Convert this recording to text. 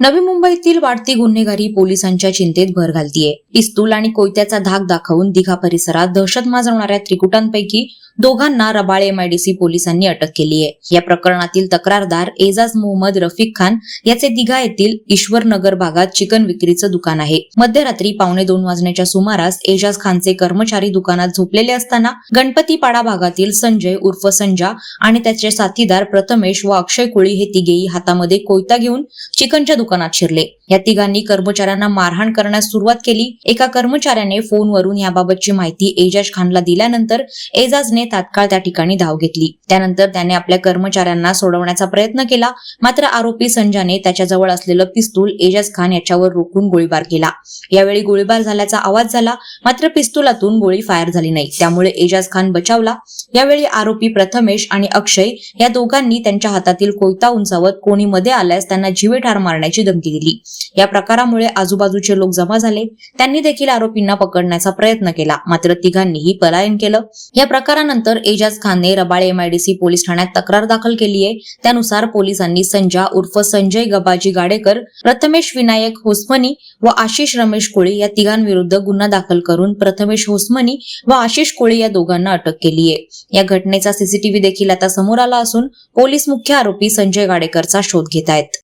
नवी मुंबईतील वाढती गुन्हेगारी पोलिसांच्या चिंतेत भर घालतीये. पिस्तूल आणि कोयत्याचा धाक दाखवून दिघा परिसरात दहशत माजवणाऱ्या त्रिकुटांपैकी दोघांना रबाळ एमआयडीसी पोलिसांनी अटक केली आहे या प्रकरणातील तक्रारदार एजाज मोहम्मद रफिक खान याचे दिघा येथील ईश्वरनगर भागात चिकन विक्रीचं दुकान आहे. मध्यरात्री पावणे दोन वाजण्याच्या सुमारास एजाज खानचे कर्मचारी दुकानात झोपलेले असताना गणपतीपाडा भागातील संजय उर्फ संजा आणि त्याचे साथीदार प्रथमेश व अक्षय कोळी हे तिघेही हातामध्ये कोयता घेऊन चिकनच्या दुकानात शिरले. या तिघांनी कर्मचाऱ्यांना मारहाण करण्यास सुरुवात केली. एका कर्मचाऱ्याने फोनवरून याबाबतची माहिती एजाज खानला दिल्यानंतर एजाजने तात्काळ त्या ठिकाणी धाव घेतली. त्यानंतर त्याने आपल्या कर्मचाऱ्यांना सोडवण्याचा प्रयत्न केला. मात्र आरोपी संजाने त्याच्याजवळ असलेलं पिस्तूल एजाज खान याच्यावर रोखून गोळीबार केला. यावेळी गोळीबार झाल्याचा आवाज झाला. मात्र पिस्तुलातून गोळी फायर झाली नाही. त्यामुळे एजाज खान बचावला. यावेळी आरोपी प्रथमेश आणि अक्षय या दोघांनी त्यांच्या हातातील कोयता उंचावत कोणी मध्ये आल्यास त्यांना जीवे ठार मारण्याची धमकी दिली. या प्रकारामुळे आजूबाजूचे लोक जमा झाले. त्यांनी देखील आरोपींना पकडण्याचा प्रयत्न केला. मात्र तिघांनीही पलायन केलं. या प्रकारानंतर एजाज खानने रबाळ एमआयडीसी पोलीस ठाण्यात तक्रार दाखल केली आहे. त्यानुसार पोलिसांनी संजा उर्फ संजय गबाजी गाडेकर प्रथमेश विनायक होसमनी व आशिष रमेश कोळी या तिघांविरुद्ध गुन्हा दाखल करून प्रथमेश होसमनी व आशिष कोळी या दोघांना अटक केली आहे. या घटनेचा सीसीटीव्ही देखील आता समोर आला असून पोलीस मुख्य आरोपी संजय गाडेकरचा शोध घेत आहेत.